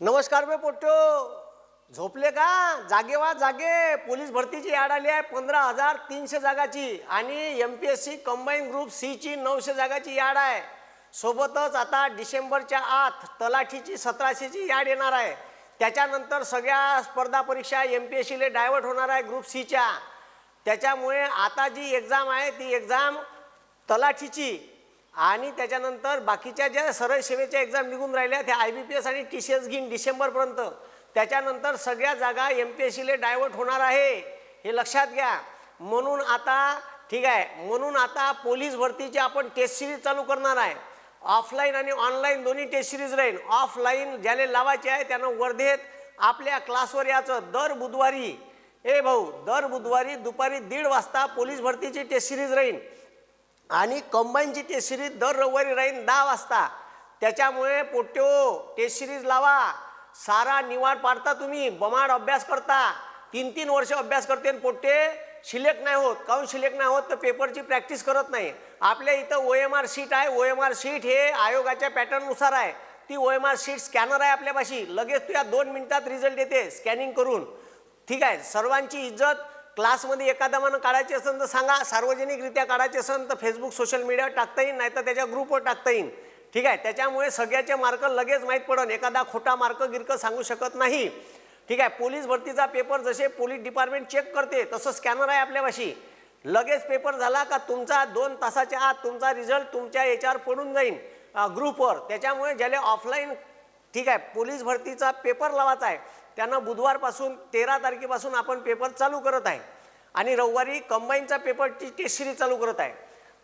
नमस्कार बे पोट्टो. झोपले का? जागे वा जागे. पोलीस भरतीची ॲड आली आहे. पंधरा हजार तीनशे जागाची. आणि M P S C combine group सीची नऊशे जागाची याड आहे. सोबतच आता डिसेंबरच्या आत तलाठीची सतराशेची याड येणार आहे. त्याच्यानंतर सगळ्या स्पर्धा परीक्षा एम पी एस सीले डायव्हर्ट होणार आहे ग्रुप सीच्या त्याच्यामुळे आता जी एक्झाम आहे ती एक्झाम तलाठीची आणि त्याच्यानंतर बाकीच्या ज्या सरळ सेवेच्या एक्झाम निघून राहिल्या त्या आय बी पी एस आणि टी सी एस घेईन डिसेंबरपर्यंत त्याच्यानंतर सगळ्या जागा एम पी एस सीले डायव्हर्ट होणार आहे हे लक्षात घ्या. म्हणून आता ठीक आहे म्हणून आता पोलीस भरतीची आपण टेस्ट सिरीज चालू करणार आहे. ऑफलाईन आणि ऑनलाईन दोन्ही टेस्ट सिरीज राहील ऑफलाईन ज्याला लावायचे आहे त्यानं वर्धेत आपल्या क्लासवर याचं दर बुधवारी. ए भाऊ दर बुधवारी दुपारी दीड वाजता पोलीस भरतीची टेस्ट सिरीज राहील आणि कंबाईनची टेस्ट सिरीज दर रविवारी राहीन दहा वाजता. त्याच्यामुळे पोट्यो टेस्ट सिरीज लावा. सारा निवाड पाडता तुम्ही बमाड अभ्यास करता. तीन तीन वर्ष अभ्यास करते आणि पोट्टे सिलेक्ट नाही होत. काहून सिलेक्ट नाही होत? तर पेपरची प्रॅक्टिस करत नाही. आपल्या इथं ओ एम आर सीट आहे. ओ एम आर सीट हे आयोगाच्या पॅटर्ननुसार आहे. ती O M R sheet scanner आहे आपल्यापाशी. लगेच तुझ्या दोन मिनिटात रिझल्ट येते. स्कॅनिंग करून. ठीक आहे. सर्वांची इज्जत. क्लासमध्ये एखादा मन काढायची असेल तर सांगा सार्वजनिकरित्या काढायचे असेल तर फेसबुक सोशल मीडियावर टाकता येईल नाही तर त्याच्या ग्रुपवर टाकता येईल. ठीक आहे? त्याच्यामुळे सगळ्याचे मार्क लगेच माहीत पडन. एखादा खोटा मार्क गिर्क सांगू शकत नाही. ठीक आहे? पोलीस भरतीचा पेपर जसे पोलीस डिपार्टमेंट चेक करते तसं स्कॅनर आहे आपल्यापाशी. लगेच पेपर झाला का तुमचा दोन तासाच्या आत तुमचा रिझल्ट तुमच्या याच्यावर पडून जाईल ग्रुपवर त्याच्यामुळे ज्याला ऑफलाईन ठीक आहे? पोलीस भरतीचा पेपर लावायचा आहे त्यांना बुधवारपासून तेरा तारखेपासून आपण पेपर चालू करत आहे. आणि रविवारी कंबाईनचा पेपरची टेस्ट सिरीज चालू करत आहे.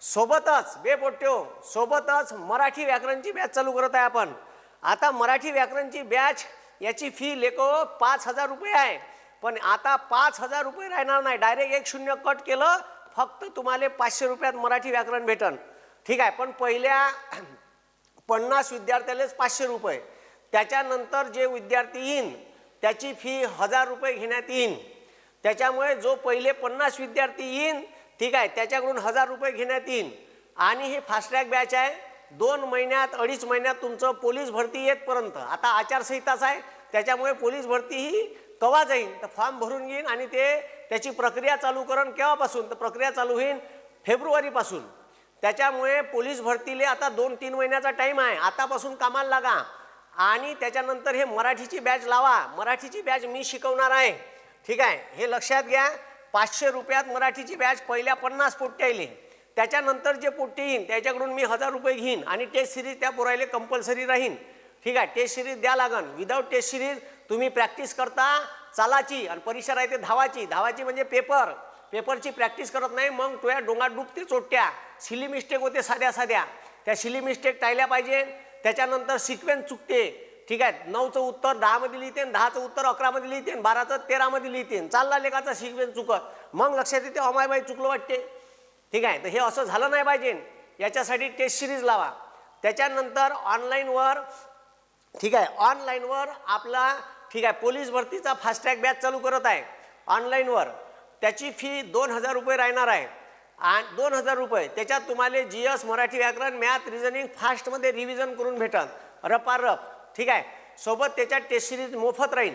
सोबतच बेपोट्यो सोबतच मराठी व्याकरणची बॅच चालू करत आहे आपण. आता मराठी व्याकरणची बॅच याची फी लेखो पाच हजार रुपये आहे. पण आता पाच हजार रुपये राहणार नाही. डायरेक्ट एक शून्य कट केलं फक्त तुम्हाला पाचशे रुपयात मराठी व्याकरण भेटन. ठीक आहे पण पहिल्या पन्नास विद्यार्थ्यालाच पाचशे रुपये. त्याच्यानंतर जे विद्यार्थी येईन त्याची फी हजार रुपये घेण्यात येईन. त्याच्यामुळे जो पहिले पन्नास विद्यार्थी येईन ठीक आहे त्याच्याकडून हजार रुपये घेण्यात येईन. आणि हे फास्ट्रॅग बॅच आहे. दोन महिन्यात अडीच महिन्यात तुमचं पोलीस भरती येतपर्यंत आता आचारसंहिताच आहे. त्याच्यामुळे पोलीस भरती ही कवा जाईन? तर फॉर्म भरून घेईन आणि ते त्याची प्रक्रिया चालू करण केव्हापासून? तर प्रक्रिया चालू होईन फेब्रुवारीपासून. त्याच्यामुळे पोलीस भरतीले आता दोन तीन महिन्याचा टाईम आहे. आतापासून कामाला लागा. आणि त्याच्यानंतर हे मराठीची बॅच लावा. मराठीची बॅच मी शिकवणार आहे. ठीक आहे? हे लक्षात घ्या. पाचशे रुपयात मराठीची बॅच पहिल्या पन्नास पोट्ट्या येईल. त्याच्यानंतर जे पोट्टे येईन त्याच्याकडून मी हजार रुपये घेईन आणि टेस्ट सिरीज त्या पोरायले कंपल्सरी राहीन. ठीक आहे? टेस्ट सिरीज द्या लागन. विदाऊट टेस्ट सिरीज तुम्ही प्रॅक्टिस करता चालाची आणि परीक्षा राहते धावाची. धावाची म्हणजे पेपर पेपरची प्रॅक्टिस करत नाही मग तुझ्या डोंगात डुबते चोट्या सिली मिस्टेक होते साध्या साध्या. त्या सिली मिस्टेक टाळल्या पाहिजे. त्याच्यानंतर सिक्वेन्स चुकते. ठीक आहे नऊचं उत्तर दहामध्ये लिहिते दहाचं उत्तर अकरामध्ये लिहिते बाराचं तेरामध्ये लिहिते. चालला लेखाचा सिक्वेन्स चुकत. मग लक्षात येते अमायबाई चुकलं वाटते. ठीक आहे तर हे असं झालं नाही पाहिजे. याच्यासाठी टेस्ट सिरीज लावा. त्याच्यानंतर ऑनलाईनवर ठीक आहे ऑनलाईनवर आपला ठीक आहे पोलीस भरतीचा फास्टॅग बॅच चालू करत आहे. ऑनलाईनवर त्याची फी दोन हजार रुपये राहणार आहे. आणि दोन हजार रुपये. त्याच्यात तुम्हाला जी एस मराठी व्याकरण मॅथ रिझनिंग फास्टमध्ये रिव्हिजन करून भेटन रपारप. रप ठीक आहे? सोबत त्याच्यात टेस्ट सिरीज मोफत राहील.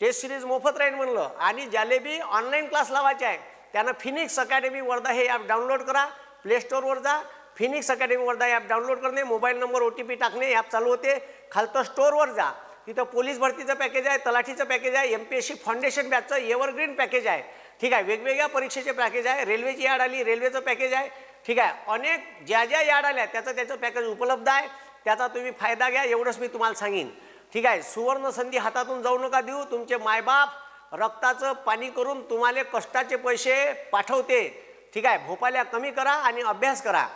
टेस्ट सिरीज मोफत राहील म्हणलं. आणि ज्याले बी ऑनलाईन क्लास लावायचे आहे त्यानं फिनिक्स अकॅडमी वर्धा हे ॲप डाउनलोड करा. प्ले स्टोअरवर जा. Phoenix academy Wardha app download करणे mobile number O T P टाकणे ॲप चालू होते. खालतं स्टोअरवर जा. तिथं पोलीस भरतीचं पॅकेज आहे तलाठीचं पॅकेज आहे M P S C foundation बॅचचं evergreen package आहे. ठीक आहे वेगवेगळ्या परीक्षेचे पॅकेज आहे. रेल्वेची याड आली रेल्वेचं पॅकेज आहे. ठीक आहे अनेक ज्या ज्या याड आल्या त्याचं त्याचं पॅकेज उपलब्ध आहे. त्याचा तुम्ही फायदा घ्या एवढंच मी तुम्हाला सांगेन. ठीक आहे सुवर्ण संधी हातातून जाऊ नका देऊ. तुमचे मायबाप रक्ताचं पाणी करून तुम्हाला कष्टाचे पैसे पाठवते. ठीक आहे भोपाल्या कमी करा आणि अभ्यास करा.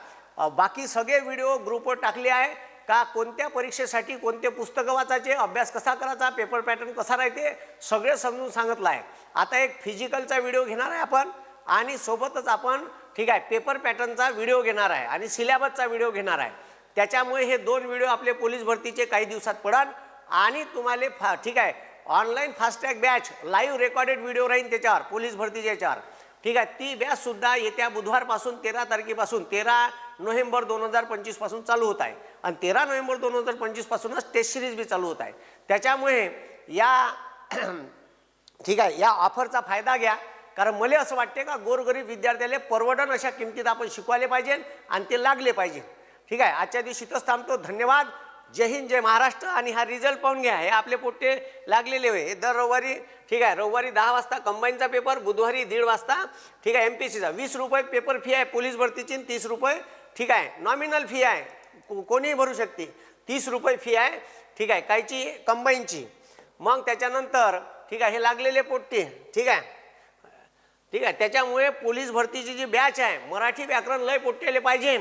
बाकी सगळे व्हिडिओ ग्रुपवर टाकले आहे. का कोणत्या परीक्षेसाठी कोणते पुस्तकं वाचायचे अभ्यास कसा करायचा पेपर पॅटर्न कसा राहते सगळे समजून सांगितलं आहे. आता एक फिजिकलचा व्हिडिओ घेणार आहे आपण आणि सोबतच आपण ठीक आहे पेपर पॅटर्नचा व्हिडिओ घेणार आहे आणि सिलेबसचा व्हिडिओ घेणार आहे. त्याच्यामुळे हे दोन व्हिडिओ आपले पोलीस भरतीचे काही दिवसात पडाल आणि तुम्हाला फा ठीक आहे online FASTag batch live recorded video राहील त्याच्यावर पोलीस भरतीच्या याच्यावर. ठीक आहे ती बॅचसुद्धा येत्या बुधवारपासून तेरा तारखेपासून तेरा नोव्हेंबर दोन हजार पंचवीसपासून चालू होत आहे. आणि तेरा नोव्हेंबर दोन हजार पंचवीसपासूनच टेस्ट सिरीज बी चालू होत आहे. त्याच्यामुळे या ठीक आहे या ऑफरचा फायदा घ्या. कारण मला असं वाटते का गोरगरीब विद्यार्थ्याला परवडण अशा किमतीत आपण शिकवायला पाहिजे आणि ते लागले पाहिजे. ठीक आहे आजच्या दिवशी इथंच थांबतो. धन्यवाद. जय हिंद जय महाराष्ट्र. आणि हा रिझल्ट पाहून घ्या. हे आपले पोट्टे लागलेले होय. हे दर रविवारी ठीक आहे रविवारी दहा वाजता कंबाईनचा पेपर बुधवारी दीड वाजता. ठीक आहे एम पी सीचा वीस रुपये पेपर फी आहे पोलीस भरतीची तीस रुपये ठीक आहे नॉमिनल फी आहे. कोणीही भरू शकते. तीस रुपये फी आहे ठीक आहे कायची कंबाईनची मग त्याच्यानंतर ठीक आहे हे लागलेले पोट्टे ठीक आहे. ठीक आहे त्याच्यामुळे पोलीस भरतीची जी बॅच आहे मराठी व्याकरण लय पोट्ट्याले पाहिजे.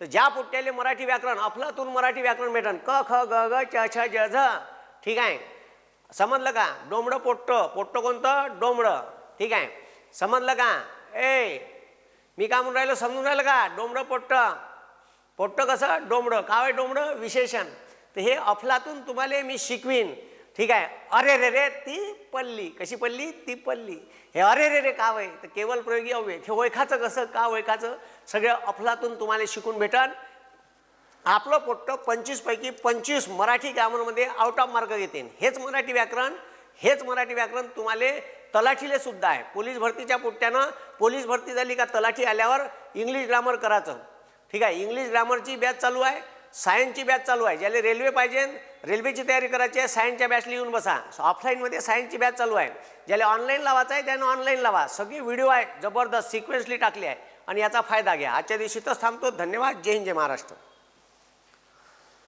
तर ज्या पोट्ट्याले मराठी व्याकरण अफलातून मराठी व्याकरण भेटन. क ख ग ग च छ ज झ ठीक आहे. समजलं का? डोंबडं पोट्टं. पोट्टं कोणतं? डोंबडं. ठीक आहे. समजलं का? ए मी काय म्हणून राहिलो? समजून राहिलं का? डोंबडं पोट्टं. पोट्टं कसं? डोंबडं काय आहे विशेषण. तर हे अफलातून तुम्हाला मी शिकवीन. ठीक आहे? अरे रे रे ती पल्ली. कशी पल्ली? ती पल्ली. हे अरे रे रे काव तर केवळ प्रयोगी अव्यय. हे ओळखाचं कसं? का ओळखाचं? सगळं अफलातून तुम्हाला शिकून भेटन. आपलं पोट्ट पंचवीसपैकी पंचवीस मराठी ग्रामरमध्ये आउट ऑफ मार्क घेते हेच मराठी व्याकरण. हेच मराठी व्याकरण तुम्हाला तलाठीले सुद्धा आहे. पोलीस भरतीच्या पोट्ट्यानं पोलीस भरती झाली का तलाठी आल्यावर इंग्लिश ग्रामर करायचं. ठीक आहे इंग्लिश ग्रामरची बॅच चालू आहे सायन्सची बॅच चालू आहे. ज्याला रेल्वे पाहिजे रेल्वेची तयारी करायची आहे सायन्सच्या बॅचला येऊन बसा. ऑफलाईनमध्ये सायन्सची बॅच चालू आहे. ज्याला ऑनलाईन लावायचं आहे त्यानं ऑनलाईन लावा सगळी व्हिडिओ आहे जबरदस्त सिक्वेन्सली टाकली आहे. आणि याचा फायदा घ्या. आजच्या दिवशी तर थांबतो. धन्यवाद. जय हिंद जय महाराष्ट्र.